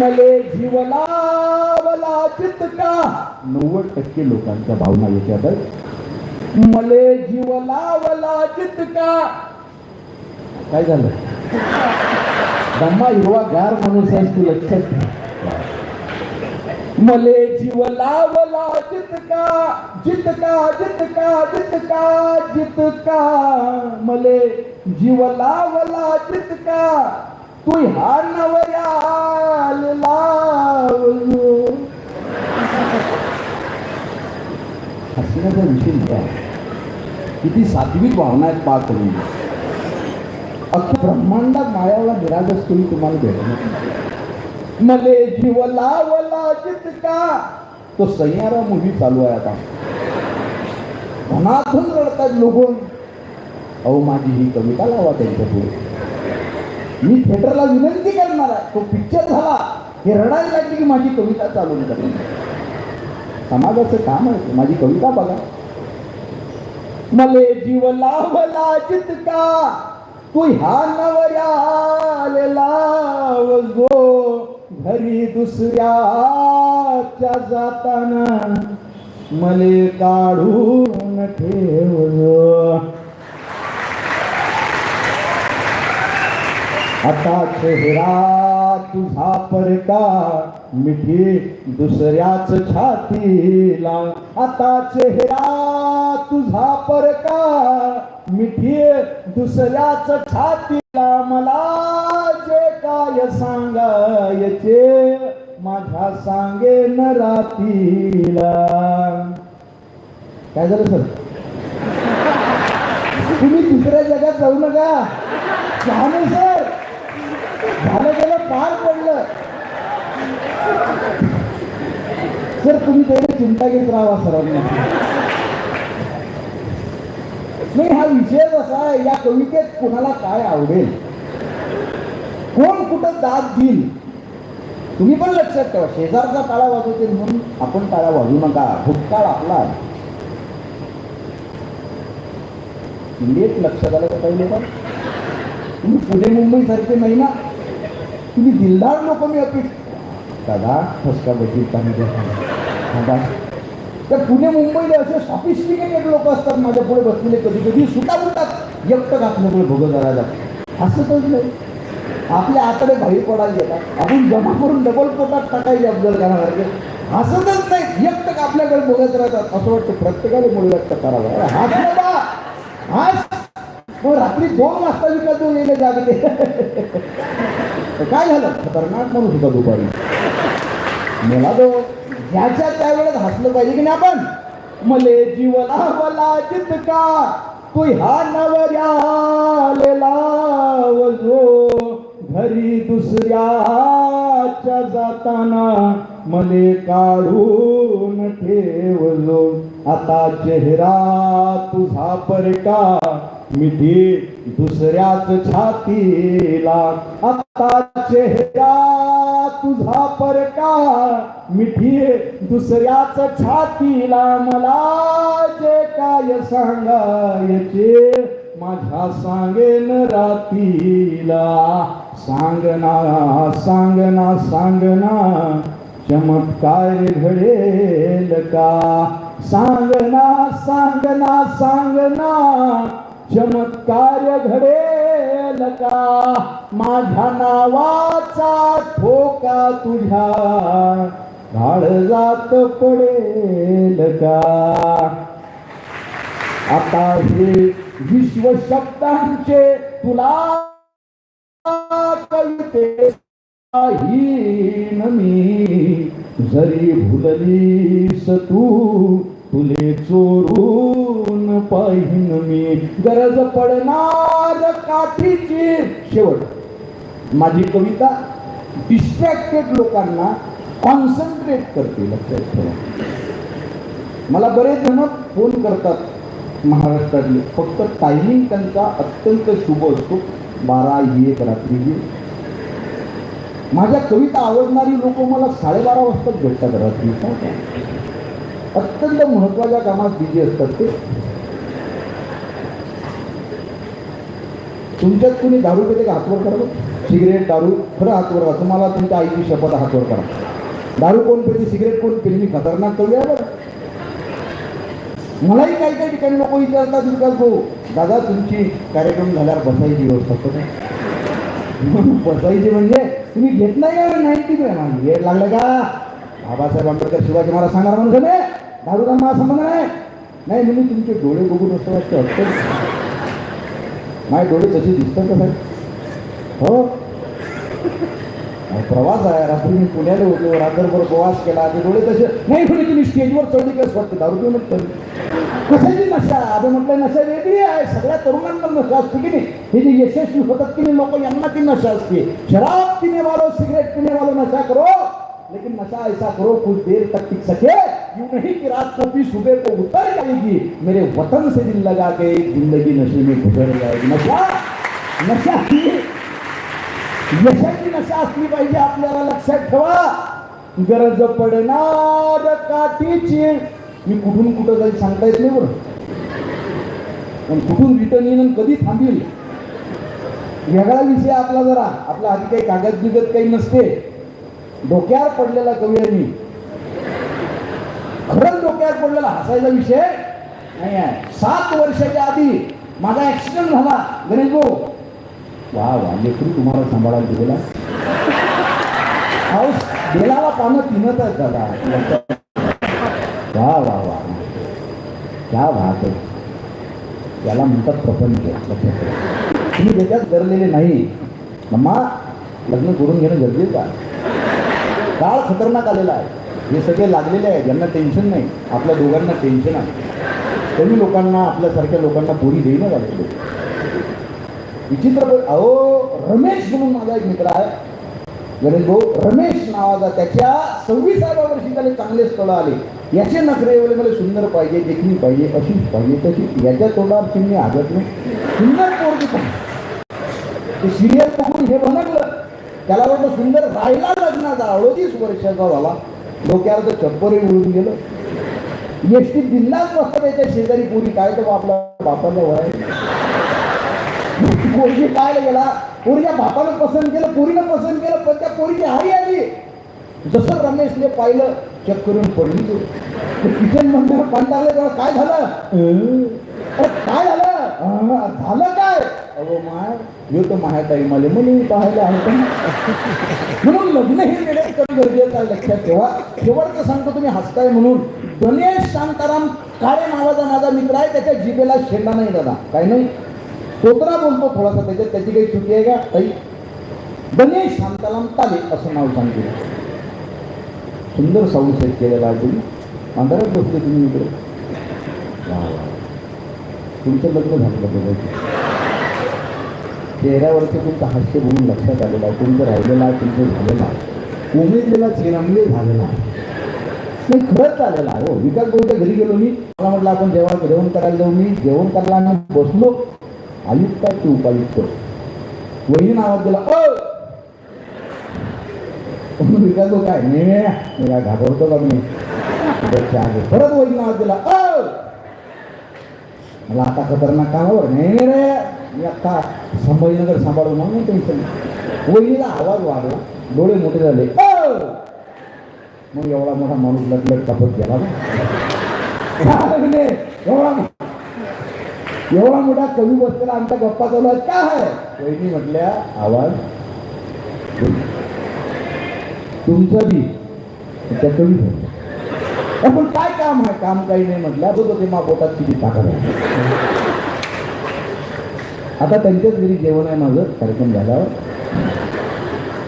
मले जीवलावला चितका नव्वद टक्के लोकांच्या भावना येत्यात. मले जीवलावला चितका काय झालं? दम्मा हिरवा गार माणूस आहेस तू लक्षात मले जीव लावला जितका जितका जितका जितका जितका. मले जीव लावला जितका तू ह्या नवऱ्याल लावलो. हसण्याचा विषय काय किती सात्विक भावना आहेत पा करून अख्ख्या ब्रह्मांडात मायावाला निरागस तुम्ही तुम्हाला भेटणार मले जीव लावला जितका तो सह्यारा मूवी चालू आहे आता. मनातून रडतात लोक. अहो माझी ही कविता लावा त्यांच्या पुढे मी थिएटरला विनंती करणार आहे. तो पिक्चर झाला हे रडायला लागली की माझी कविता चालून करणार समाजाचं काम आहे माझी कविता बघा. मले जीव लावला जितका तू ह्या नवऱ्याले लावजो. घरी दुसऱ्याच्या जाताना मले काढून ठेवजो. आता चेहरा तुझा परका मिठी दुसऱ्याच छातीला. आता चेहरा तुझा परका मिठी दुसऱ्याच छातीला. मला जे काय सांगायचे माझ्या सांगेन रातीला काय झालं सर? तुम्ही दुसऱ्या जगात जाऊ नका. सर. झालं गेलं पार पडलं. सर तुम्ही तेवढी चिंता घेत राहा सरांना. नाही हा विषय असा आहे या कवितेत कोणाला काय आवडेल? कोण कुठं दाद देईल? तुम्ही पण लक्षात ठेवा शेजारचा टाळा वाजवते म्हणून आपण टाळा वाजू नका. भूतकाळ आपला आहे. लक्षात आलं का पहिले पण. तुम्ही पुणे मुंबई सारखे नाही ना? तुम्ही दिलदार लोक मी अपेक्षा दादा फसका बशीर दादा त्या पुणे मुंबईला असे सॉफिस्टिकेटेड लोक असतात माझ्या पुढे बसलेले कधी कधी सुटा बोलतात एकटं घातल्यामुळे भोगत करायला असं नाही. आपल्या आकडे बाहेर पडायला येतात. आपण जमा करून डबल पोटात टाकायचे अफजल खानासारखे हसतच नाही. एकटक आपल्याकडे बघत राहतात. असं वाटतं प्रत्येकाला मुळे व्यक्त करावं. हाच बाबा मग रात्री दोन वाजता विकत तो येणे जागते. तर काय झालं? खतरनाक म्हणून होता दुपारी मला तो ज्याच्या त्यावेळेस हसलं पाहिजे की नाही आपण? मले जीवला मला जितका तू ह्या नवऱ्याले लावजो घरी दुसऱ्याच्या जाताना मले काढून ठेवलो. आता चेहरा तुझा परका मिठी दुसऱ्याच छातीला. आता चेहरा तुझा परका. मिठी दुसऱ्याच छातीला. मला जे काय सांगायचे माझ्या सांगेन रातीला. सांगना सांगना सांगना चमत्कार घडेल का? सांगना सांगना सांगना चमत्कार घडेल का माझ्या नावाचा ठोका तुझ्या काळजात पडेल का आता हे विश्व शब्दांचे तुला कळते मी. जरी भुललीस तू तुले चोरून पाहिन मी. गरज पडणार काठीची. शेवट माझी कविता डिस्ट्रॅक्टेड लोकांना कॉन्सन्ट्रेट करते लक्षात ठेवा. मला बरेच जण फोन करतात महाराष्ट्रातले. फक्त टायमिंग त्यांचा अत्यंत शुभ असतो. बारा एक रात्री. माझ्या कविता आवडणारी लोक मला साडेबारा वाजताच भेटतात रात्री. अत्यंत महत्त्वाच्या कामात बिझी असतात ते. तुमच्यात कुणी दारू पेते का? हातवर करा सिगरेट दारू खरं हातवर असं मला तुमच्या आईची शपथ हातवर करा. दारू कोण पेते? सिगरेट कोण पिते? मी खतरनाक करूया बरं. मलाही काही काही ठिकाणी लोक विचारतात विकास भाऊ. दादा तुमची कार्यक्रम झाल्यावर बसायची व्यवस्था कसं बसायची म्हणजे तुम्ही घेत नाही का? नाईन्टी ग्रॅम वेळ लागलं का? बाबासाहेब आंबेडकर शिवाजी महाराज सांगणार म्हणून झाले दारूचा मला संबंध नाही नाही म्हणजे तुमचे डोळे बघून असं वाटतं. अडचण माझे डोळे तसे दिसतात का साहेब? हो. प्रवास आहे. रात्री मी पुण्याला होतो. रात्रभर प्रवास केला. ते डोळे तसे नाही म्हणे तुम्ही स्टेजवर चढली की वाटतं. दारू पिऊनच चढली. कशाची नशा? आता म्हटलं नशा वेगळी आहे. सगळ्या तरुणांना नशा असते की नाही? हे जे यशस्वी होतात की नाही लोक यांना ती नशा असते. शराब पिणे वालो सिगरेट पिणे वालो नशा करो. लेकिन नशा ऐसा करो कुछ देर तक टिक सके। यूं नहीं कि रात को भी सुबह को उतर जाएगी। मेरे वतन से दिल लगा के जिंदगी नशे में गुजर जाएगी। नशा नशा ही यशाची नशा असली पाहिजे आपल्याला लक्षात ठेवा गरज पडणार काठीची मी कुठून कुठं जाईल सांगता येत नाही बरं? पण कुठून रिटर्न येईन कधी थांबील? वेगळा विषय आपला जरा. आपला आधी काही कागद बिगत काही नसते. डोक्यावर पडलेला कवी आहे मी. खरंच डोक्यावर पडलेला हसायचा विषय नाही आहे सात वर्षाच्या आधी माझा ऍक्सिडेंट झाला. गणेश भाऊ. वा वा लेकरू तुम्हाला सांभाळायला दिलेला. पाऊस गेलाला पानं तिनत आहेत दादा. वा वा वा. क्या बात आहे. त्याला म्हणतात प्रपंच. तुम्ही त्याच्यात गरलेले नाही. मम्मा लग्न करून घेणं गरजेचं आहे. काळ खतरनाक आलेला आहे. हे सगळे लागलेले आहे ज्यांना टेन्शन नाही. आपल्या दोघांना टेन्शन आहे. कमी लोकांना आपल्यासारख्या लोकांना पोरी देईना झाले विचित्र अहो रमेश म्हणून माझा एक मित्र आहे. गणेश भाऊ रमेश नावाचा त्याच्या सव्वीसाव्या वर्षी त्याला चांगले स्थळं आले. याचे नखरे एवढे मला सुंदर पाहिजे देखणी पाहिजे अशीच पाहिजे तशी. याच्या तोंडावर चिमणी आगत नाही. सुंदर पोरगी पाहिजे. ते सिरियल बघून हे बनकलं त्याला वाटलं सुंदर राहिला लग्नाचा अडोतीस वर्षाचा झाला डोक्यावर तर चप्परही उडून गेलं. एसटी दिल्लाच बसतो त्याच्या शेजारी पोरी काय तर आपला बापाला वय पोरगी काय गेला. पोरीच्या बापानं पसंत केलं पोरीनं पसंत केलं पण त्या पोरीची हारी आली. जसं रमेशने पाहिलं चेक करून पडली तो. किचन म्हणतो पाणी काय झालं? काय झालं? झालं काय? अहो माय ह्यो तर माया टाईम आले पाहायला आहे म्हणून लग्न हे वेळेत करणं गरजेचं आहे लक्षात ठेवा. शेवटचं सांगतो तुम्ही हसताय म्हणून. गणेश शांताराम काळे नावाचा माझा मित्र आहे त्याच्या जिभेला शेंडा नाही दादा. काय नाही. कोतरा बोलतो थोडासा त्याच्यात. त्याची काही चुकी आहे का? काही गणेश शांताराम ताले असं नाव सांगते सुंदर साऊंड सेट केलेला आहे तुम्ही. अंधारात बसले तुम्ही इकडे. तुमचं लग्न झालं बघायचं चेहऱ्यावरती तुमचं हास्य म्हणून लक्षात आलेलं आहे. तुमचं राहिलेलं आहे तुमचं झालेलं आहे. उमेदलेला चिरंबे झालेला आहे. नाही खरंच आलेला आहे हो. विकास भाऊच्या घरी गेलो मी. मला म्हटलं आपण जेवण जेवण करायला जाऊ मी जेवण करायला आम्ही बसलो. आयुक्त आहे उपायुक्त. वहिनी आवाज दिला अ विकास भाऊ काय नाही मी काय घाबरतो का मी? परत वहिनी आवाज दिला अ मला आता खतरनाक कामावर नाही नाही रे मी आता संभाजीनगर सांभाळू म्हणून टेन्शन वहिनीला आवाज वाढला डोळे मोठे झाले. मग एवढा मोठा माणूस लटलट कापत गेला ना. एवढा एवढा मोठा कवी बसलेला आमचा गप्पा चालू आहे काय आहे? वहिनी म्हटल्या आवाज. तुमचं बी. त्या कवी पण काय काम आहे? काम काही नाही म्हटलं तो ते मा पोटात किती ताकद आहे? आता त्यांच्याच घरी जेवण आहे माझं कार्यक्रम झाल्यावर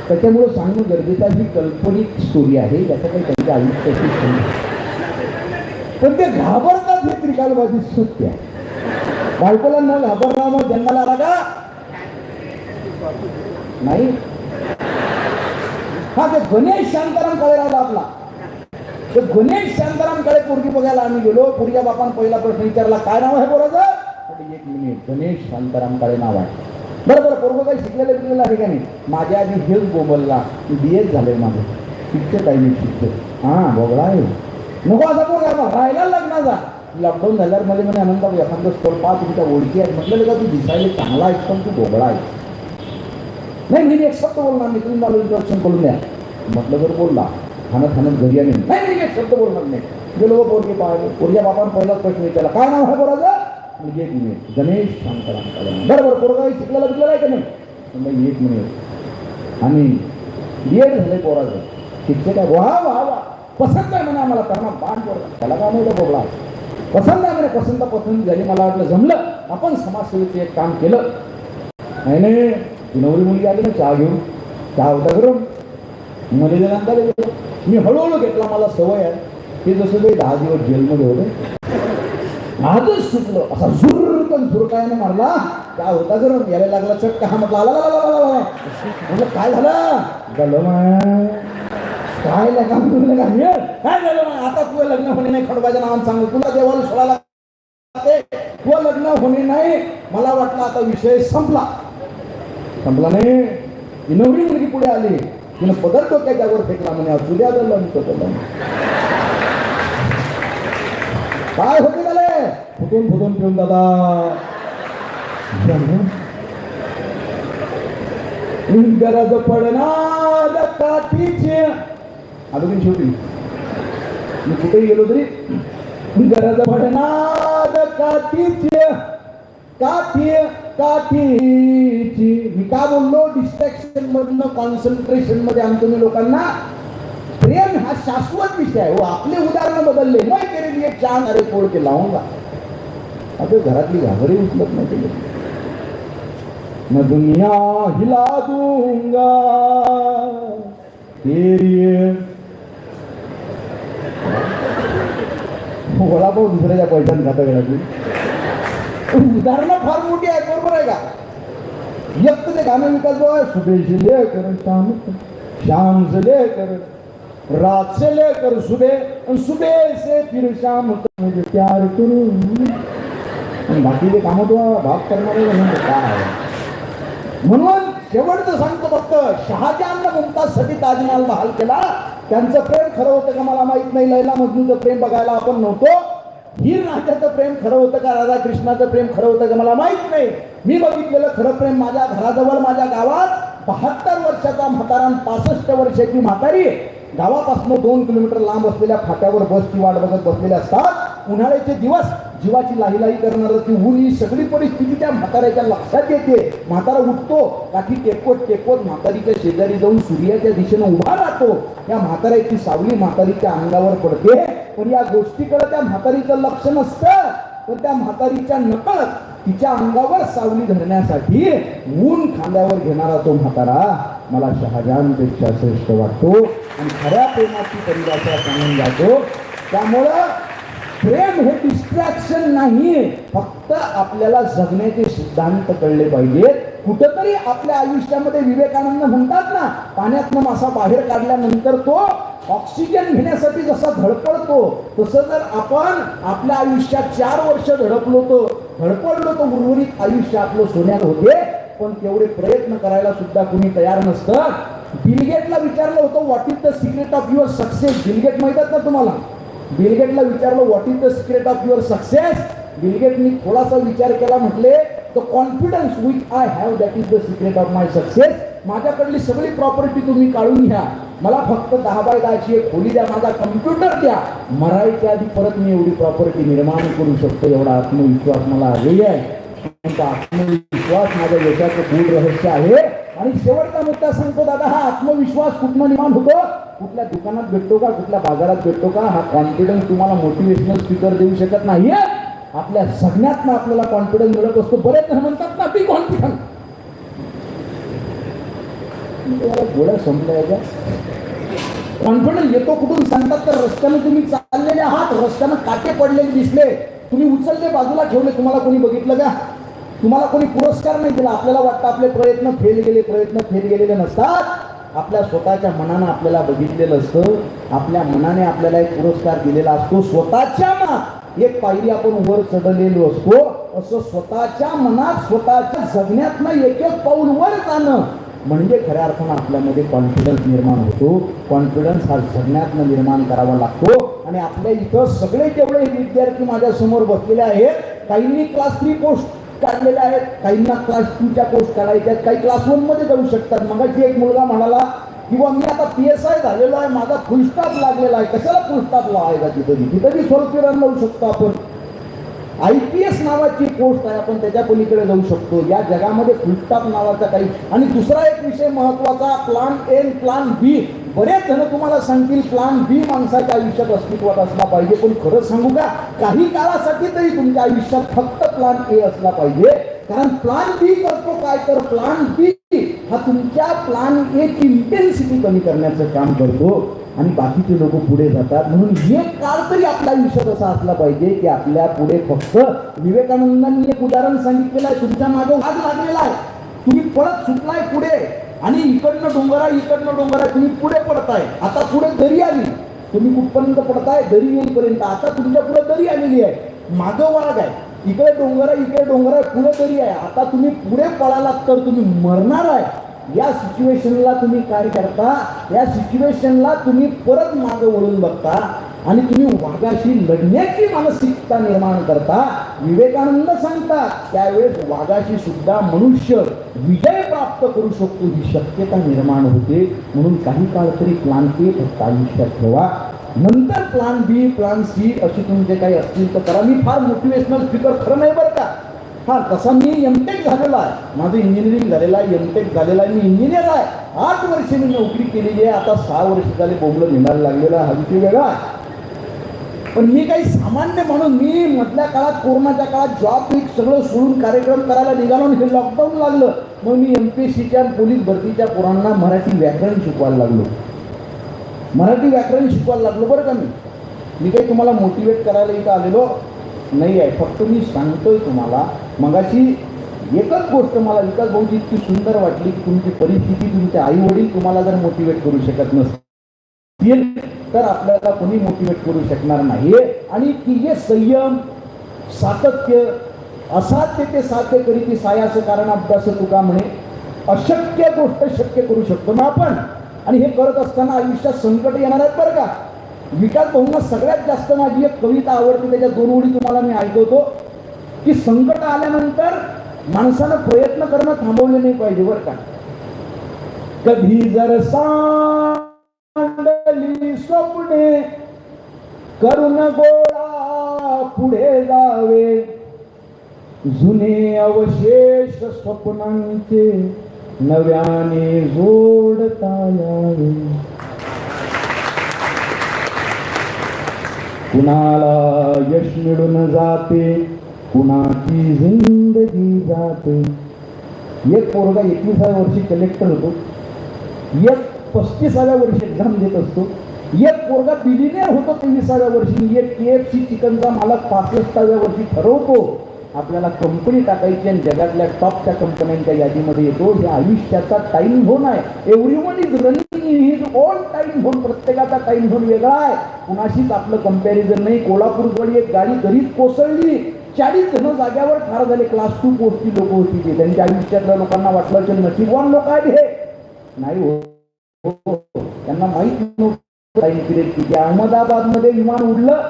त्याच्यामुळं सांगणं गरजेचं जी कल्पनिक स्टोरी आहे याचा काही त्यांच्या आयुष्याची पण ते घाबरतात हे त्रिकालबाजी सत्य आहे. बायकोला न घाबरणार मग जन्माला रागा नाही. हा ते गणेश शांताराम कळे राहिला आपला तर गणेश शांतारामकडे पोरगी बघायला आम्ही गेलो. पोरग्या बापान पहिला प्रश्न विचारला काय नाव आहे पोराचं? एक मिनिट. गणेश शांताराम काळे नाव आहे. बरं बरं पूर्व काही शिकलेलं बिकलेलं आहे का नाही? माझ्या आधी हेच बोबलला. बी एच झालंय माझं. शिक्षक आहे मी शिक्षक. हां बोगळा आहे. नको असा पोरगा बा, राहिला लग्नाचा लॉकडाऊन झाल्यावर मध्ये म्हणे अनंत एखादं स्कोर पाच तुमच्या ओळखी आहेत. म्हटलं का तू दिसायला चांगला आहेस पण तू बोगळा आहे नाही मी एक शब्द बोलणार मी तुम्ही मला इंट्रोडक्शन करून द्या. म्हटलं तर बोलला खाणं खाणं घरी आणि नाही मी एक शब्द बोलणार नाही. गेलो पोरगे पाहिले पोरग्या बापान पहिलाच प्रश्न विचारला. काय नाव आहे बोलायचं म्हणजे एक मिनिट गणेश शांताराम बरोबर पोरगा शिकलेला बिकलेला आहे का नाही? एक मिनिट आणि येत एड झाले पोराचं. शिक्षक आहे वा वा वा. पसंत आहे म्हणे आम्हाला त्यांना बाण पोरगा त्याला का नाही बोबला? पसंत आहे म्हणे पसंत पसंत झाली मला वाटलं जमलं आपण समाजसेवेचं एक काम केलं. नाही नाही नवरी मुलगी आली ना चहा घेऊन. चहा होता करून मध्ये नंतर मी हळूहळू घेतला मला सवय आहे. ते जसं काही दहा दिवस जेलमध्ये होते. आजच सुटलो असा झुरकन झुरकायने मारला. काय होता गरम यायला लागला चटका. हा म्हटलं आला आला, म्हटलं काय झालं? झालं काय लगा म्हणलं काय झालं आता तुझं लग्न होणे नाही. खडबाच्या नावानं सांगू. तुला देवाला सोडायला लागते. तुझं लग्न होणे नाही. मला वाटलं आता विषय संपला. संपला नाही? ती नवरी मुलगी पुढे आली. तिनं पदर डोक्याच्या फेकला म्हणे. असू लग्न झालं काय होते फुटून फुटून पिऊन दादा. गरज पडणार काठीचे आलो की शेवटी. मी कुठे गेलो तरी गरज पडणार काठीचे काठी काठीची. मी का बोललो? डिस्ट्रॅक्शन मधनं कॉन्सन्ट्रेशनमध्ये आणतो मी लोकांना. प्रेम हा शाश्वत विषय आहे. हो आपले उदाहरण बदलले. नाही केलेली एक चार अरे पोळ के लावूंगा अगं घरातली घाबरी उचलत नाही ते मैं दुनिया हिला दूंगा. तेरी वडापाव दुसऱ्याच्या पैशाने खाता घरातली उदाहरणं फार मोठी आहेत बरोबर आहे का? एक ते गाणं विकास भाऊ सुबह से लेकर शाम शाम से लेकर रात से लेकर सुबह सुबह से फिर शाम तक मुझे म्हणजे प्यार करो आणि बाकीचे कामं तो भाग करणारे म्हणजे काय म्हणून शेवटचं सांगतो फक्त शहाजहाननं मुमताजसाठी ताजमहाल बहाल केला. त्यांचं प्रेम खरं होतं का मला माहीत नाही. लैला मजनूचं प्रेम बघायला आपण नव्हतो. हिर नात्याचं प्रेम खरं होतं का? राधाकृष्णाचं प्रेम खरं होतं का? मला माहीत नाही. मी बघितलेलं खरं प्रेम माझ्या घराजवळ माझ्या गावात बहात्तर वर्षाचा म्हातारा पासष्ट वर्षाची म्हातारी गावापासून दोन किलोमीटर लांब असलेल्या फाट्यावर बसची वाट बघत बसलेले असतात. उन्हाळ्याचे दिवस जीवाची लाहीलाही करणार ती ऊन ही सगळी परिस्थिती त्या म्हाताऱ्याच्या लक्षात येते. म्हातारा उठतो काठी टेकवत टेकवत म्हातारीच्या शेजारी जाऊन सूर्याच्या दिशेनं उभा राहतो. या म्हाताऱ्याची सावली म्हातारीच्या अंगावर पडते. पण या गोष्टीकडे त्या म्हातारीचं लक्ष नसतं. पण त्या म्हातारीच्या नकळत तिच्या अंगावर सावली धरण्यासाठी ऊन खांद्यावर घेणारा तो म्हातारा मला शहाजानपेक्षा श्रेष्ठ वाटतो. आणि खऱ्या प्रेमाची परिभाषा सांगून जातो. त्यामुळं प्रेम हे डिस्ट्रॅक्शन नाही फक्त आपल्याला जगण्याचे सिद्धांत कळले पाहिजेत. कुठंतरी आपल्या आयुष्यामध्ये विवेकानंद म्हणतात ना पाण्यातनं मासा बाहेर काढल्यानंतर तो ऑक्सिजन घेण्यासाठी जसा धडपडतो तसं जर आपण आपल्या आयुष्यात चार वर्ष धडपलो तो धडपडलो तो उर्वरित आयुष्य आपलं सोन्यात होते. पण तेवढे प्रयत्न करायला सुद्धा कुणी तयार नसतं. बिलगेटला विचारलं होतं what is the secret of your success Bill Gate माहीत ना तुम्हाला? बिलगेटला विचारलं what is the secret of your success बिलगेटनी थोडासा विचार केला म्हटले the confidence which I have that is the secret of my success माझ्याकडली सगळी प्रॉपर्टी तुम्ही काढून घ्या. मला फक्त दहा बाय दहाची एक खोली द्या माझा कम्प्युटर द्या. मरायच्या आधी परत मी एवढी प्रॉपर्टी निर्माण करू शकतो एवढा आत्मविश्वास मला आलेली आहे. आत्मविश्वास माझ्या यशाचं गूढ रहस्य आहे. आणि शेवटचा मुद्दा सांगतो दादा हा आत्मविश्वास कुठनं निर्माण होतो? कुठल्या दुकानात भेटतो का? कुठल्या बाजारात भेटतो का? हा कॉन्फिडन्स तुम्हाला मोटिवेशनल स्पीकर देऊ शकत नाहीये. आपल्या सगळ्यातनं आपल्याला कॉन्फिडन्स मिळत असतो. बरेच जण म्हणतात ना बी कॉन्फिडन्स गोळ्या संपल्या कॉन्फिडन्स येतो कुठून? सांगतात तर रस्त्यानं तुम्ही चाललेले आहात. रस्त्यानं काटे पडलेले दिसले. तुम्ही उचलले बाजूला ठेवले. तुम्हाला कोणी बघितलं का? तुम्हाला कोणी पुरस्कार नाही दिला आपल्याला वाटतं आपले प्रयत्न फेल गेले प्रयत्न फेल गेलेले नसतात. आपल्या स्वतःच्या मनानं आपल्याला बघितलेलं असतं. आपल्या मनाने आपल्याला एक पुरस्कार दिलेला असतो. स्वतःच्या मनात एक पायरी आपण वर चढलेलो असतो. असं स्वतःच्या मनात स्वतःच्या जगण्यातनं एक एक पाऊल वर जाणं म्हणजे खऱ्या अर्थानं आपल्यामध्ये कॉन्फिडन्स निर्माण होतो. कॉन्फिडन्स हा जगण्यातनं निर्माण करावा लागतो. आणि आपल्या इथं सगळे जेवढे विद्यार्थी माझ्यासमोर बसलेले आहेत काहींनी क्लास थ्री पोस्ट काढलेल्या आहेत. काहींना क्लास टूच्या कोर्स करायच्या आहेत. काही क्लास वनमध्ये जाऊ शकतात. मगाशी एक मुलगा म्हणाला किंवा मी आता पी एस आय झालेलो आहे. माझा फुलस्टाप लागलेला आहे. कशाला फुलस्टाप लावायचा तिथं? तिथं बी स्वरूपीरण लावू शकतो आपण. आय पी एस नावाची पोस्ट आहे. आपण त्याच्या पलीकडे जाऊ शकतो. या जगामध्ये फुलस्टाप नावाचा काही. आणि दुसरा एक विषय महत्त्वाचा प्लान एन प्लान बी बरेच जण तुम्हाला सांगतील प्लान बी माणसाच्या आयुष्यात अस्तित्वात असला पाहिजे. पण खरं सांगू का? काही काळासाठी तरी तुमच्या आयुष्यात फक्त प्लान ए असला पाहिजे. कारण प्लान बी करतो काय? तर प्लान बी हा तुमच्या प्लान ए ची इंटेन्सिटी कमी करण्याचं काम करतो. आणि बाकीचे लोक पुढे जातात. म्हणून एक काळ तरी आपल्या आयुष्यात असा असला पाहिजे की आपल्या पुढे फक्त विवेकानंदांनी एक उदाहरण सांगितलेलं आहे. तुमच्या मागे वाद लागलेला आहे. तुम्ही पळत सुटलाय पुढे. आणि इकडनं डोंगरा इकडनं डोंगरा तुम्ही पुढे पडताय. आता पुढे दरी आली. तुम्ही कुठपर्यंत पडताय? दरी येईपर्यंत. आता तुमच्यापुढे दरी आलेली आहे. मागं वाघ आहे. इकडे डोंगर आहे इकडे डोंगर आहे पुढे दरी आहे. आता तुम्ही पुढे पळालात तर तुम्ही मरणार आहे. या सिच्युएशनला तुम्ही काय करता? या सिच्युएशनला तुम्ही परत मागं वळून बघता. आणि तुम्ही वाघाशी लढण्याची मानसिकता निर्माण करता विवेकानंद सांगतात त्यावेळेस वाघाशी सुद्धा मनुष्य विजय प्राप्त करू शकतो ही शक्यता निर्माण होते. म्हणून काही काळ तरी प्लान ए फक्त आयुष्यात ठेवा. नंतर प्लान बी प्लान सी असे तुमचे काही असतील तर करा. मी फार मोटिवेशनल स्पीकर खरं नाही बरं का. हा तसा मी एमटेक झालेला आहे. माझं इंजिनिअरिंग झालेलं आहे एमटेक झालेला आहे. मी इंजिनियर आहे. आठ वर्ष मी नोकरी केलेली आहे. आता सहा वर्ष झाले बोंबलं निघायला लागलेलं हा विषय वेगळा आहे. पण मी काही सामान्य म्हणून मी मधल्या काळात कोरोनाच्या काळात जॉब पीक सगळं सोडून कार्यक्रम करायला निघालो आणि हे लॉकडाऊन लागलं मग मी एम पी एस सीच्या पोलीस भरतीच्या पोरांना मराठी व्याकरण शिकवायला लागलो. मराठी व्याकरण शिकवायला लागलो बरं का मी? मी काही तुम्हाला मोटिवेट करायला इथं आलेलो नाही आहे. फक्त मी सांगतोय तुम्हाला मगाशी एकच गोष्ट मला विकास भाऊची इतकी सुंदर वाटली की तुमची परिस्थिती तुमचे आई वडील तुम्हाला जर मोटिवेट करू शकत नसतील तर आपल्याला कोणी मोटिवेट करू शकणार नाही आणि ती जे संयम सातत्य असाध्य ते साध्य करी ती सायाचं कारण अभ्यास तुका म्हणे. अशक्य गोष्ट शक्य करू शकतो ना आपण. आणि हे करत असताना आयुष्यात संकट येणार आहेत बरं का. विकास भाऊंना सगळ्यात जास्त माझी एक कविता आवडते त्याच्या दोन ओळी तुम्हाला मी ऐकवतो. की संकट आल्यानंतर माणसानं प्रयत्न करणं थांबवले नाही पाहिजे बरं का. कधी जर सांडली स्वप्ने करुण गोळा पुढे जावे जुने अवशेष स्वप्नांचे नव्याने जोडता यावे. कुणाला यश मिळून जाते कुणाची जिंदगी जाते. एक पोरगा एकविसाव्या वर्षी कलेक्टर होतो. एक पस्तीसाव्या वर्षी एक्झाम देत असतो. एक पोरगा बिलिनियर होतो तेविसाव्या वर्षी. एक के एफ सी चिकनचा मालक पासष्टाव्या वर्षी ठरवतो. आपल्याला कंपनी टाकायची आणि जगातल्या टॉपच्या कंपन्यांच्या यादीमध्ये येतो. हे आयुष्याचा टाईम झोन आहे. Every one is running in his own time zone प्रत्येकाचा टाईम झोन वेगळा आहे. कुणाशीच आपलं कंपॅरिझन नाही. कोल्हापूरजवळ एक गाडी घरीच कोसळली. चाळीस जण जाग्यावर ठार झाले. क्लास टू पोस्टची लोक होती ते. त्यांच्या आयुष्यातल्या लोकांना वाटलं की नशीबवान लोक आहेत हे. नाही हो. त्यांना माहीत नव्हतं. अहमदाबादमध्ये विमान उडलं.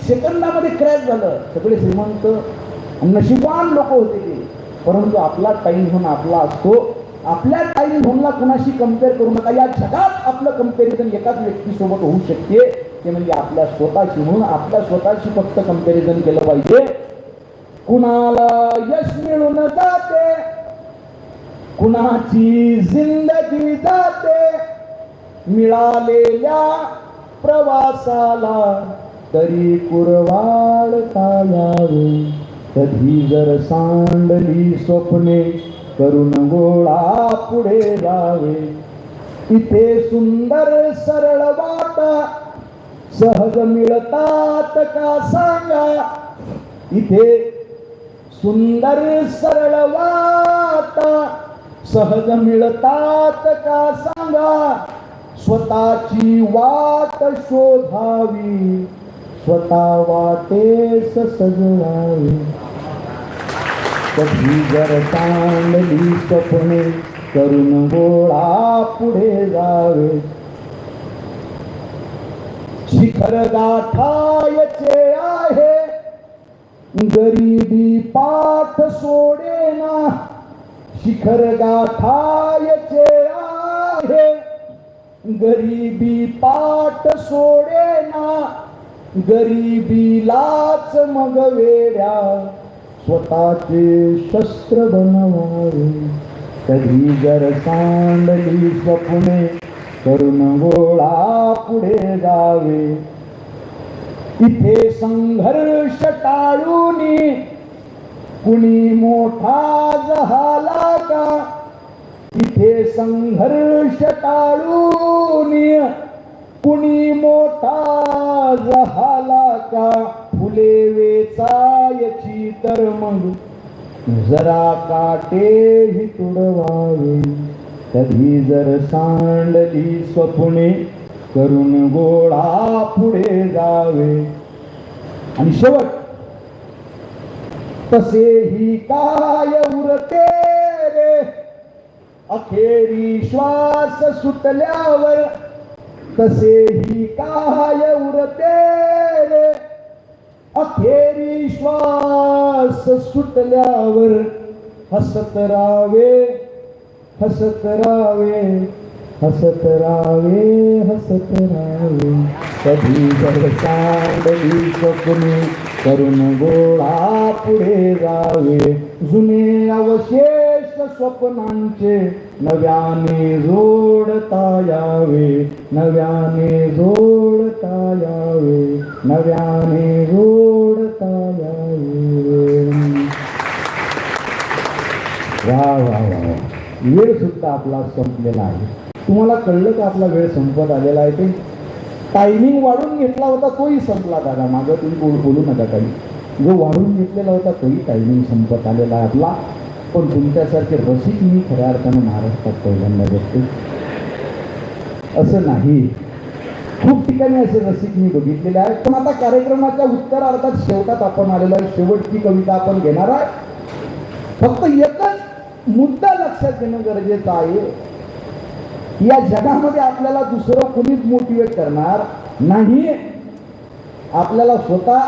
सेकंदामध्ये क्रॅश झालं. सगळे श्रीमंत नशिबान लोक होते ते. परंतु आपला टाइम झोन आपला असतो. आपल्या टाइम झोनला कुणाशी कंपेअर करू नका. या जगात आपलं कंपॅरिझन एकाच व्यक्तीसोबत होऊ शकते. ते म्हणजे आपल्या स्वतःशी. म्हणून आपल्या स्वतःशी फक्त कंपॅरिझन केलं पाहिजे. कुणाला यश मिळून जाते? कुणाची जिंदगी जाते? मिळालेल्या प्रवासाला तरी कुरवाडता यावे कधी जर सांडली स्वप्ने करून गोळा पुढे जावे. इथे सुंदर सरळ वाटा सहज मिळतात का सांगा? इथे सुंदर सरळ वाटा सहज मिळतात का सांगा? स्वतःची वाट शोधावी. स्वतः वाटेस सजवावी. कधी जर चांगली स्वप्ने करून गोळा पुढे जावे. शिखर गाठायचे आहे. गरीबी पाठ सोडेना. शिखर गाठायचे आहे. गरिबी सोडे सोडेना गरीबीलाच मग वेड्या स्वतःचे शस्त्र बनवावे. कधी जर सांडली स्वप्ने करून गोळा पुढे जावे. इथे संघर्ष टाळून कुणी मोठा झाला का इथे संघर्ष टाळून कुणी मोठा झाला का फुले वेचायची तर मग? जरा काटेही तुडवावे. कधी जर सांडली स्वप्ने करून गोळा पुढे जावे. आणि शेवट तसेही काय उरते? अखेरी श्वास सुटल्यावर तसेही काय उरते रे? अखेरी श्वास सुटल्यावर हसत रावे हसत रावे हसत रावे हसत रावे कधी जर चांदली स्वप्ने करून गोळा पुढे जावे जुने अवशेष स्वप्नांचे नव्याने जोडता यावे. नव्याने जोडता यावे. नव्याने जोडता यावे. वा वा वा वेळ सुद्धा आपला संपलेला आहे. तुम्हाला कळलं का आपला वेळ संपत आलेला आहे ते? टायमिंग वाढून घेतला होता तोही संपला दादा. मागं तुम्ही बोल बोलू नका काही. जो वाढून घेतलेला होता तोही टायमिंग संपत आलेला आहे आपला. पण तुमच्यासारखे रसिक मी खऱ्या अर्थानं महाराष्ट्रात पहिल्यांदा बघते असं नाही. खूप ठिकाणी असे रसिक मी बघितलेले आहेत. पण आता कार्यक्रमाच्या उत्तरार्धात शेवटात आपण आलेलो आहे. शेवटची कविता आपण घेणार आहे फक्त एकच मुद्दा लक्षात घेणं गरजेचं आहे. या जगामध्ये आपल्याला दुसरं कोणीच मोटिवेट करणार नाही. आपल्याला स्वतः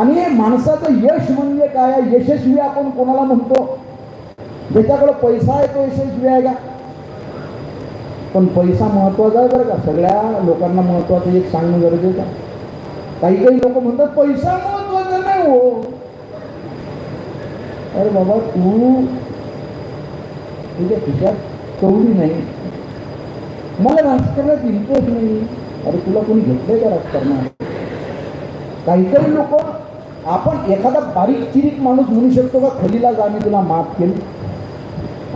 आणि माणसाचं यश म्हणजे काय? यशस्वी आपण कोणाला म्हणतो? ज्याच्याकडे पैसा आहे तो यशस्वी आहे का? पण पैसा महत्त्वाचा आहे बरं का. सगळ्या लोकांना महत्वाचं एक सांगणं गरजेचं आहे. काही काही लोक म्हणतात पैसा महत्त्वाचा नाही हो. अरे बाबा तू तुझ्या खिशात कवडी नाही. मला राजकारणात इंटरेस्ट नाही. अरे तुला कोणी घेतलंय का राजकारणात? काही काही लोक आपण एखादा बारीक चिरीक माणूस म्हणू शकतो का खलीला जाणे तुला माफ केली.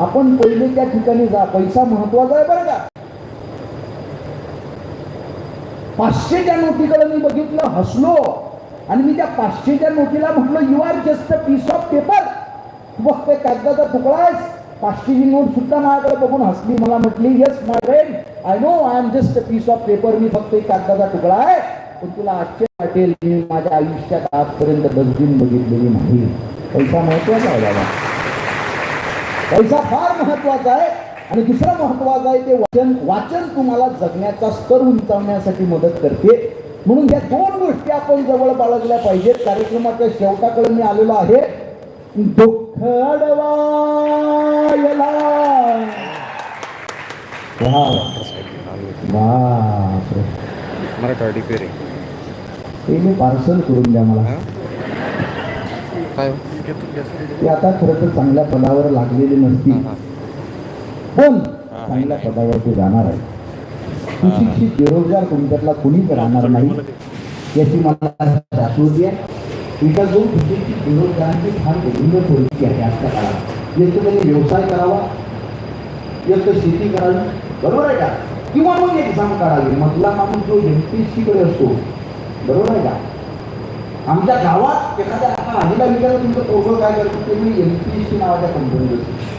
आपण पहिले त्या ठिकाणी जा. पैसा महत्त्वाचा आहे बरं का. पाचशेच्या नोटीकडे मी बघितलं हसलो. आणि मी त्या पाचशेच्या नोटीला म्हटलं you are just a piece of paper बघ ते कागदाचा तुकडा आहेस. पाचशेची नोट सुद्धा माझ्याकडे बघून हसली. मला म्हटली yes my friend I know I am just a piece of paper मी फक्त एक कागदाचा तुकडा आहे. पण तुला आश्चर्य वाटेल मी माझ्या आयुष्यात आजपर्यंत डस्टबिन बघितलेली नाही. पैसा महत्त्वाचा आहे बाबा. पैसा फार महत्त्वाचा आहे. आणि दुसरं महत्वाचं आहे ते वाचन वाचन तुम्हाला जगण्याचा स्तर उंचावण्यासाठी मदत करते. म्हणून या दोन गोष्टी आपण जवळ बाळगल्या पाहिजेत. कार्यक्रमाच्या शेवटाकडे मी आलेलो आहे. दुःख अडवायला ते मी पार्सल करून द्या मला. काय ते आता खरं तर चांगल्या पदावर लागलेली नसती. पण चांगल्या पदावर ते जाणार आहे. सुशिक्षित बेरोजगार तुमच्यातला कुणीच राहणार नाही याची मला जागृती आहे. इतर दोन सुशिक्षित बेरोजगारांची फार गोविंद सोयीची आहे आजच्या काळात? एक तर त्यांनी व्यवसाय करावा. एक तर शेती करावी. बरोबर आहे का? किंवा मग एक्झाम काढावी. मधला माणूस जो एम पी एसकडे असतो. बरोबर आहे का? आमच्या गावात एखाद्या आता आजीला तुमचं पोरगं काय करतो? ते मी एम पी एस सी नावाच्या कंपनीत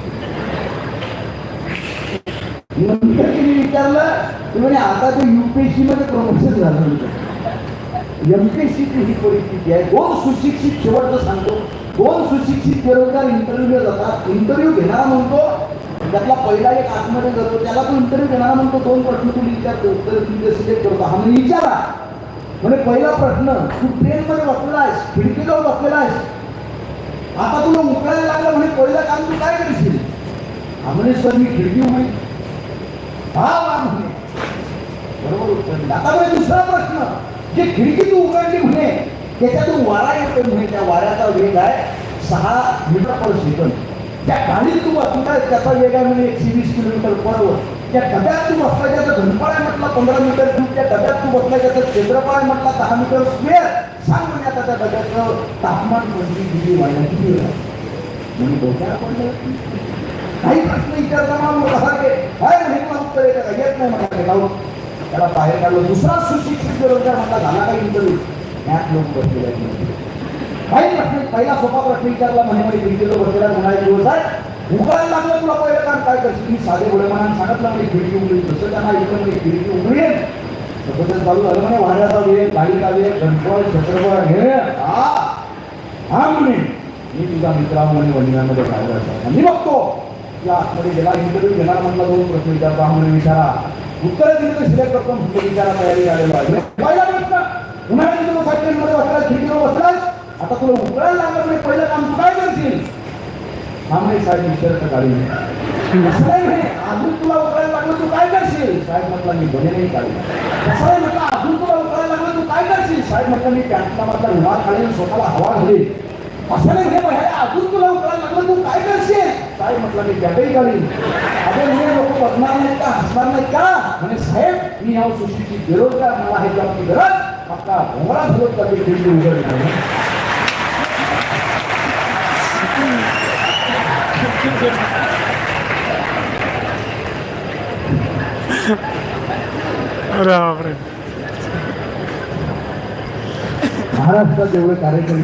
नंतर तिने विचारलं ते म्हणे आता ते युपीएससी मध्ये प्रमोशन झालं एमपीएससीची ही परिस्थिती आहे. दोन सुशिक्षित शेवटचं सांगतो. दोन सुशिक्षित बेरोजगार इंटरव्ह्यूला जातात इंटरव्ह्यू घेणारा म्हणतो त्यातला पहिला एक आतमध्ये जातो. त्याला तो इंटरव्ह्यू घेणारा म्हणतो दोन प्रश्न तुम्ही विचारतो. उत्तर तुम्ही सिलेक्ट करतो. हा म्हणजे विचारा. म्हणजे पहिला प्रश्न तू ट्रेनमध्ये बसलेला आहेस खिडकीजवळ बसलेला आहेस. आता तुला उकळायला लागलं म्हणे पहिलं काम तू काय करशील? म्हणे सर मी खिडकी म्हणे हा वा म्हणे. बरोबर उत्तर आता दुसरा प्रश्न जे खिडकी तू उघडली म्हणे त्याच्यातून वारा येतो म्हणे त्या वाऱ्याचा वेग आहे सहा मीटर पर सेकंद त्या गाडीत तू बसला त्याचा वेग आहे म्हणे एकशे वीस किलोमीटर पर त्या डब्यात तू बसला त्याचं घनफळ आहे म्हटलं पंधरा मीटर क्यूब त्या डब्यात तू बसला त्याचं क्षेत्रफळ आहे म्हटलं दहा मीटर स्क्वेअर सांग म्हणजे आता त्या डब्याचं तापमान पंचवीस किती वाढलं किती वेळ म्हणून डोक्याला पडलं काही प्रश्न विचारताना मोठासारखे काय म्हणे उत्तर येतं का? येत नाही म्हणाले जाऊ. त्याला बाहेर काढलं. दुसरा सुशिक्षित बेरोजगार म्हटला झाला काही इंटरव्ह्यू त्यात लोक बसलेला काही प्रश्न पहिला सोपा प्रश्न विचारला म्हणे म्हणजे खिडकीला बसलेला उन्हाळ्याचे दिवस आहे उघडायला लागलं तुला पहिलं काम काय करशील? मी साधे गोळेमानाने सांगितलं म्हणे खिडकी उघडी. तसं त्यांना इथं म्हणे खिडकी उघडी आहे. तसं चालू झालं म्हणे वाऱ्याचा वेग गाडीचा वेग गणपळ छत्रपळ हे. हा. हा म्हणे. मी तुझा मित्रा म्हणे वडिलांमध्ये राहिला असा मी बघतो. या आतमध्ये गेला इंटरव्ह्यू घेणार म्हणला दोन प्रश्न विचारता. म्हणून विचारा. उत्तर दिलं तर सिलेक्ट करतो. म्हणजे विचारा तयारी आलेलो आहे. पहिला प्रश्न. उन्हाळ्यात तुला सायकलमध्ये बसला खिडकीवर बसलाय आता तुला उकळायला लागलं म्हणजे पहिलं काम तू काय करशील? हा म्हणे साहेब विचारतं गाडी असं नाही म्हणे अजून तुला उकळायला लागलं तू काय करशील? साहेब म्हटलं मी बने नाही काढली नाही म्हटलं अजून तुला उकळायला लागलं तू काय करशील? साहेब म्हटलं मी पॅन्टला मात्र उन्हात खाली स्वतःला हवा घालील असं नाही हे बाहेर अजून तुला उकळायला लागलं तू काय करशील? साहेब म्हटलं मी कॅबही काढीन. अरे म्हणे लोक बघणार नाहीत का? हसणार नाहीत का? म्हणे साहेब मी हा सुशिक्षित बेरोजगार मला आहे जॉबची गरज? आपला भोंगळा तर मी खिडकी उघडली नाही. महाराष्ट्रात एवढे कार्यक्रम